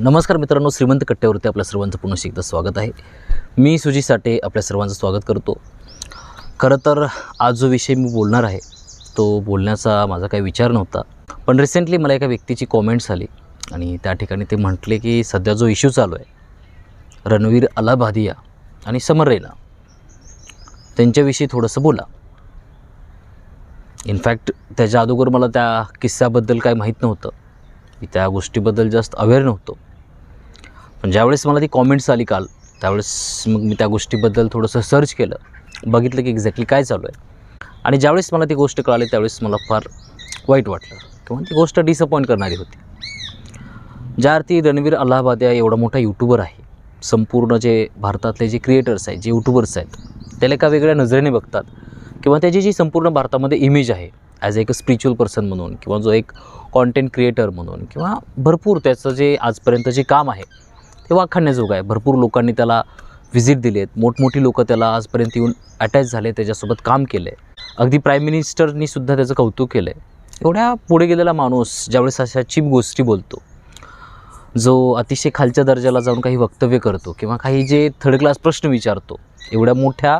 नमस्कार मित्रांनो श्रीमंत कट्ट्यावरती आपल्या सर्वांचं पुन्हा एकदा स्वागत आहे. मी सुजी साठे आपल्या सर्वांचं स्वागत करतो. खरं तर आज जो विषय मी बोलणार आहे तो बोलण्याचा माझा काही विचार नव्हता. पण रिसेंटली मला एका व्यक्तीची कॉमेंट्स आली आणि त्या ठिकाणी ते म्हटले की सध्या जो इश्यू चालू आहे रणवीर अलाबादिया आणि समर रैना त्यांच्याविषयी थोडंसं बोला. इनफॅक्ट त्याच्या अगोदर मला त्या किस्स्याबद्दल काय माहीत नव्हतं. मी त्या गोष्टीबद्दल जास्त अवेअर नव्हतो. पण ज्यावेळेस मला ती कॉमेंट्स आली काल त्यावेळेस मग मी त्या गोष्टीबद्दल थोडंसं सर्च केलं बघितलं की एक्झॅक्टली काय चालू आहे. आणि ज्यावेळेस मला ती गोष्ट कळाली त्यावेळेस मला फार वाईट वाटलं. किंवा ती गोष्ट डिसअपॉईंट करणारी होती. ज्या अर्थी रणवीर अलाहाबाद या एवढा मोठा यूट्यूबर आहे संपूर्ण जे भारतातले जे क्रिएटर्स आहेत जे यूट्यूबर्स आहेत त्याला एका वेगळ्या नजरेने बघतात. किंवा त्याची जी संपूर्ण भारतामध्ये इमेज आहे ॲज एक स्पिरिच्युअल पर्सन म्हणून किंवा जो एक कॉन्टेंट क्रिएटर म्हणून किंवा भरपूर त्याचं जे आजपर्यंत जे काम आहे ते वाखाण्याजोगं आहे. भरपूर लोकांनी त्याला व्हिजिट दिली आहेत मोठमोठी लोकं त्याला आजपर्यंत येऊन अटॅच झाले त्याच्यासोबत काम केलं आहे अगदी प्राईम मिनिस्टरनी सुद्धा त्याचं कौतुक केलं आहे एवढ्या पुढे गेलेला माणूस ज्यावेळेस अशा चीप गोष्टी बोलतो जो अतिशय खालच्या दर्जाला जाऊन काही वक्तव्य करतो किंवा काही जे थर्ड क्लास प्रश्न विचारतो एवढ्या मोठ्या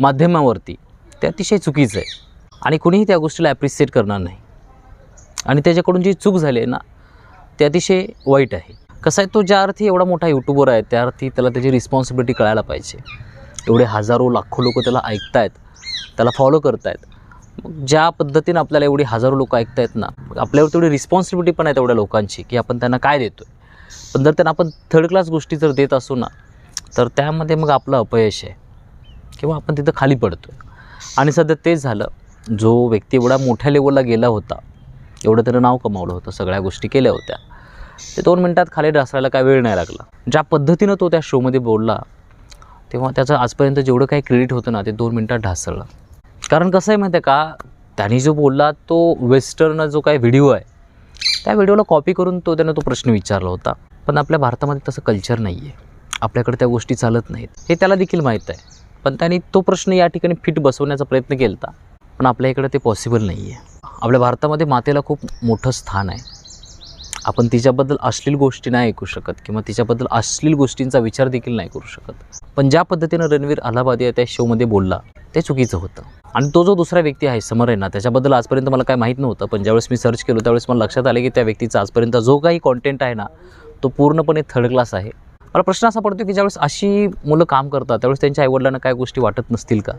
माध्यमावरती ते अतिशय चुकीचं आहे. आणि कुणीही त्या गोष्टीला ॲप्रिसिएट करणार नाही. आणि त्याच्याकडून जी चूक झाली आहे ना ते अतिशय वाईट आहे. कसं आहे तो ज्या अर्थी एवढा मोठा यूट्यूबर आहे त्या अर्थी त्याला त्याची रिस्पॉन्सिबिलिटी कळायला पाहिजे. एवढे हजारो लाखो लोक त्याला ऐकतायत त्याला फॉलो करतायत. मग ज्या पद्धतीनं आपल्याला एवढी हजारो लोक ऐकतायत ना आपल्यावर तेवढी रिस्पॉन्सिबिलिटी पण आहे तेवढ्या लोकांची की आपण त्यांना काय देतो आहे पण जर त्यांना आपण थर्ड क्लास गोष्टी जर देत असू ना तर त्यामध्ये मग आपलं अपयश आहे. किंवा आपण तिथं खाली पडतो आहे आणि सध्या तेच झालं जो व्यक्ती एवढा मोठ्या लेवलला गेला होता एवढं त्यानं नाव कमावलं होतं सगळ्या गोष्टी केल्या होत्या. ते दोन मिनटात खाली ढासळायला काय वेळ नाही लागला. ज्या पद्धतीनं तो त्या शोमध्ये बोलला तेव्हा त्याचं आजपर्यंत जेवढं काही क्रेडिट होतं ना ते दोन मिनटात ढासळलं. कारण कसं आहे माहिती आहे का त्यांनी जो बोलला तो वेस्टर्न जो काही व्हिडिओ आहे त्या व्हिडिओला कॉपी करून तो त्यानं तो प्रश्न विचारला होता. पण आपल्या भारतामध्ये तसं कल्चर नाही आहे आपल्याकडे त्या गोष्टी चालत नाहीत. हे त्याला देखील माहीत आहे. पण त्यांनी तो प्रश्न या ठिकाणी फिट बसवण्याचा प्रयत्न केला होता पण आपल्या इकडे ते पॉसिबल नाही आहे आपल्या भारतामध्ये मातेला खूप मोठं स्थान आहे. आपण तिच्याबद्दल अश्लील गोष्टी नाही ऐकू शकत किंवा तिच्याबद्दल अश्लील गोष्टींचा विचार देखील नाही करू शकत. पण ज्या पद्धतीनं रणवीर अलाहाबादी त्या शोमध्ये बोलला ते चुकीचं होतं. आणि तो जो दुसरा व्यक्ती आहे समर आहे ना त्याच्याबद्दल आजपर्यंत मला काय माहीत नव्हतं पण ज्यावेळेस मी सर्च केलो त्यावेळेस मला लक्षात आले की त्या व्यक्तीचा आजपर्यंत जो काही कॉन्टेंट आहे ना तो पूर्णपणे थर्ड क्लास आहे. मला प्रश्न असा पडतो की ज्यावेळेस अशी मुलं काम करतात त्यावेळेस त्यांच्या आईवडिलांना काय गोष्टी वाटत नसतील का?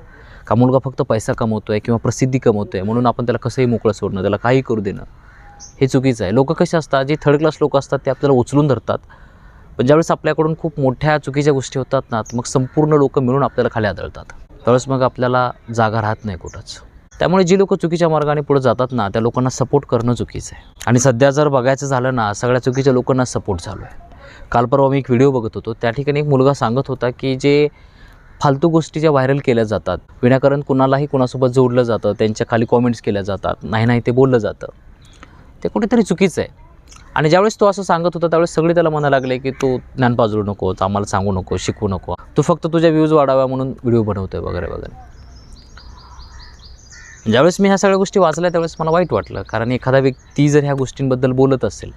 का मुलगा फक्त पैसा कमवतो आहे किंवा प्रसिद्धी कमवतो आहे म्हणून आपण त्याला कसंही मोकळं सोडणं त्याला काही करू देणं. हे चुकीचं आहे. लोक कसे असतात? जे थर्ड क्लास लोक असतात ते आपल्याला उचलून धरतात. पण ज्यावेळेस आपल्याकडून खूप मोठ्या चुकीच्या गोष्टी होतात ना मग संपूर्ण लोक मिळून आपल्याला खाली आदळतात. त्यावेळेस मग आपल्याला जागा राहत नाही कुठंच. त्यामुळे जी लोक चुकीच्या मार्गाने पुढे जातात ना त्या लोकांना सपोर्ट करणं चुकीचं आहे. आणि सध्या जर बघायचं झालं ना सगळ्या चुकीच्या लोकांना सपोर्ट झालो आहे. काल परवा मी एक व्हिडिओ बघत होतो. त्या ठिकाणी एक मुलगा सांगत होता की जे फालतू गोष्टी ज्या व्हायरल केल्या जातात विनाकारण कुणालाही कुणासोबत जोडलं जातं त्यांच्या खाली कॉमेंट्स केल्या जातात नाही नाही ते बोललं जातं. ते कुठेतरी चुकीचं आहे. आणि ज्यावेळेस तो असं सांगत होता त्यावेळेस सगळे त्याला म्हणा लागले की तू ज्ञान पाजळू नको आम्हाला सांगू नको शिकवू नको. तू फक्त तुझ्या व्ह्यूज वाढाव्या म्हणून व्हिडिओ बनवतोय वगैरे वगैरे. ज्यावेळेस मी ह्या सगळ्या गोष्टी वाचल्या त्यावेळेस मला वाईट वाटलं. कारण एखादा व्यक्ती जर ह्या गोष्टींबद्दल बोलत असेल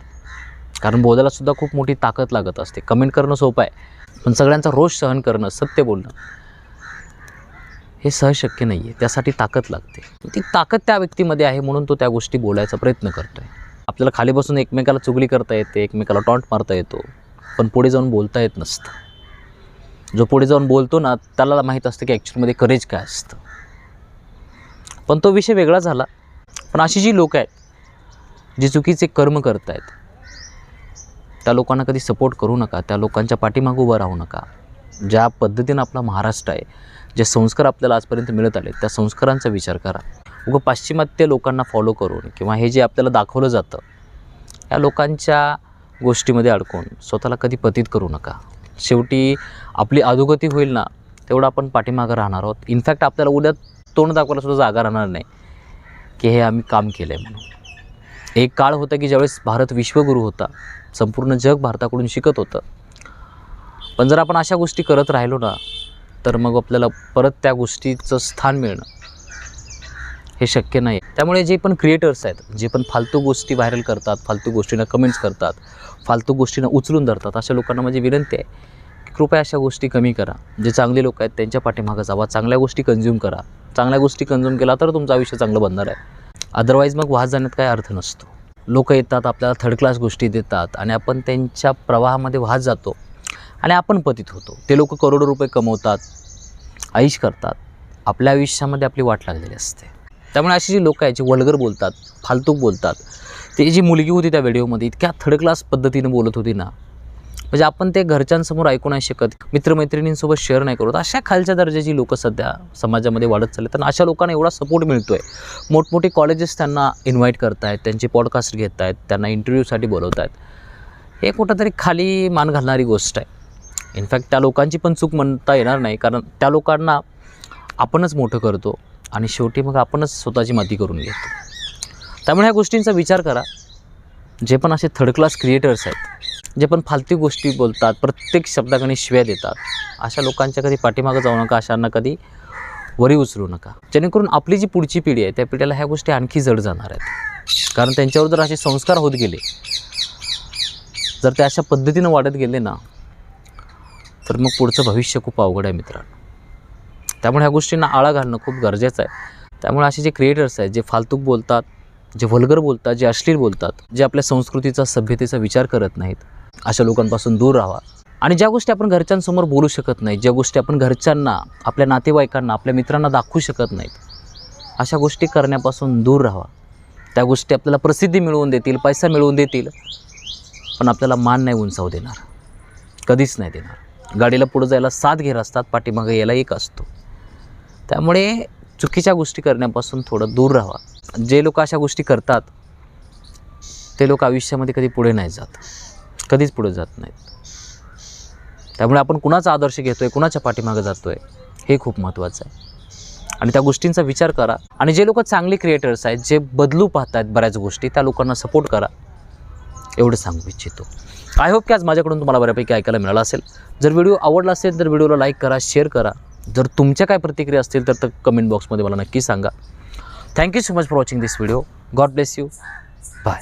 कारण बोलायलासुद्धा खूप मोठी ताकद लागत असते. कमेंट करणं सोपं आहे पण सगळ्यांचा रोष सहन करणं सत्य बोलणं हे सहज शक्य नाही आहे त्यासाठी ताकद लागते. ती ताकद त्या व्यक्तीमध्ये आहे म्हणून तो त्या गोष्टी बोलायचा प्रयत्न करतो आहे आपल्याला खाली बसून एकमेकाला चुगली करता येते एकमेकाला टॉन्ट मारता येतो पण पुढे जाऊन बोलता येत नसतं. जो पुढे जाऊन बोलतो ना त्याला माहीत असतं की ॲक्च्युअलमध्ये करेज काय असतं. पण तो विषय वेगळा झाला. पण अशी जी लोक आहेत जी चुकीचे कर्म करत आहेत त्या लोकांना कधी सपोर्ट करू नका त्या लोकांच्या पाठीमागं उभं राहू नका. ज्या पद्धतीनं आपला महाराष्ट्र आहे जे संस्कार आपल्याला आजपर्यंत मिळत आले त्या संस्कारांचा विचार करा. उगं पाश्चिमात्य लोकांना फॉलो करून किंवा हे जे आपल्याला दाखवलं जातं या लोकांच्या गोष्टीमध्ये अडकून स्वतःला कधी पतित करू नका. शेवटी आपली अधोगती होईल ना तेवढं आपण पाठीमागं राहणार आहोत. इनफॅक्ट आपल्याला उद्या तोंड दाखवायला सुद्धा जागा राहणार नाही की हे आम्ही काम केलं आहे म्हणून. एक काळ होता की ज्यावेळेस भारत विश्वगुरू होता संपूर्ण जग भारताकडून शिकत होतं पण जर आपण अशा गोष्टी करत राहिलो ना तर मग आपल्याला परत त्या गोष्टीचं स्थान मिळणं हे शक्य नाही. त्यामुळे जे पण क्रिएटर्स आहेत जे पण फालतू गोष्टी व्हायरल करतात फालतू गोष्टींना कमेंट्स करतात फालतू गोष्टींना उचलून धरतात अशा लोकांना माझी विनंती आहे की कृपया अशा गोष्टी कमी करा. जे चांगले लोक आहेत त्यांच्या पाठीमागं जावा. चांगल्या गोष्टी कन्झ्युम करा. चांगल्या गोष्टी कन्झ्युम केला तर तुमचं आयुष्य चांगलं बनणार आहे. अदरवाईज मग वाहत जाण्यात काय अर्थ नसतो. लोक येतात आपल्याला थर्ड क्लास गोष्टी देतात आणि आपण त्यांच्या प्रवाहामध्ये वाहत जातो. आणि आपण पतित होतो. ते लोक करोडो रुपये कमवतात ऐश करतात. आपल्या आयुष्यामध्ये आपली वाट लागलेली असते. त्यामुळे अशी जी लोकं आहेत जे वल्गर बोलतात फालतू बोलतात ती जी मुलगी होती त्या व्हिडिओमध्ये इतक्या थर्ड क्लास पद्धतीनं बोलत होती ना. म्हणजे आपण ते घरच्यांसमोर ऐकू नाही शकत मित्रमैत्रिणींसोबत शेअर नाही करत. अशा खालच्या दर्जाची लोकं सध्या समाजामध्ये वाढत चालले तर अशा लोकांना एवढा सपोर्ट मिळतो आहे मोठमोठे कॉलेजेस त्यांना इन्व्हाइट करत आहेत त्यांचे पॉडकास्ट घेत आहेत त्यांना इंटरव्ह्यूसाठी बोलवत आहेत हे कुठंतरी खाली मान घालणारी गोष्ट आहे. इनफॅक्ट त्या लोकांची पण चूक म्हणता येणार नाही. कारण त्या लोकांना आपणच मोठं करतो आणि शेवटी मग आपणच स्वतःची माती करून घेतो. त्यामुळे ह्या गोष्टींचा विचार करा. जे पण असे थर्ड क्लास क्रिएटर्स आहेत जे पण फालतू गोष्टी बोलतात प्रत्येक शब्दाकडे शिव्या देतात अशा लोकांच्या कधी पाठीमागं जाऊ नका अशांना कधी वरी उचलू नका. जेणेकरून आपली जी पुढची पिढी आहे त्या पिढीला ह्या गोष्टी आणखी जड जाणार आहेत. कारण त्यांच्यावर जर असे संस्कार होत गेले जर ते अशा पद्धतीनं वाढत गेले ना तर मग पुढचं भविष्य खूप अवघड आहे मित्रांनो. त्यामुळे ह्या गोष्टींना आळा घालणं खूप गरजेचं आहे. त्यामुळे असे जे क्रिएटर्स आहेत जे फालतूक बोलतात जे व्हल्गर बोलतात जे अश्लील बोलतात जे आपल्या संस्कृतीचा सभ्यतेचा विचार करत नाहीत अशा लोकांपासून दूर राहा. आणि ज्या गोष्टी आपण घरच्यांसमोर बोलू शकत नाही ज्या गोष्टी आपण घरच्यांना आपल्या नातेवाईकांना आपल्या मित्रांना दाखवू शकत नाहीत अशा गोष्टी करण्यापासून दूर राहा. त्या गोष्टी आपल्याला प्रसिद्धी मिळवून देतील पैसा मिळवून देतील पण आपल्याला मान नाही उंचावू देणार. कधीच नाही देणार. गाडीला पुढं जायला सात घेर असतात पाठीमागं यायला एक असतो. त्यामुळे चुकीच्या गोष्टी करण्यापासून थोडं दूर राहा. जे लोक अशा गोष्टी करतात ते लोक आयुष्यामध्ये कधी पुढे नाही जात. कधीच पुढे जात नाहीत. त्यामुळे आपण कुणाचा आदर्श घेतो आहे कुणाच्या पाठीमागं जातो आहे हे खूप महत्त्वाचं आहे. आणि त्या गोष्टींचा विचार करा. आणि जे लोक चांगले क्रिएटर्स आहेत जे बदलू पाहत आहेत बऱ्याच गोष्टी त्या लोकांना सपोर्ट करा. एवढं सांगू इच्छितो. आय होप की आज माझ्याकडून तुम्हाला बऱ्यापैकी ऐकायला मिळालं असेल. जर व्हिडिओ आवडला असेल तर व्हिडिओला लाईक करा शेअर करा. जर तुमच्या काय प्रतिक्रिया असतील तर तर कमेंट बॉक्समध्ये मला नक्की सांगा. Thank you so much for watching this video God bless you bye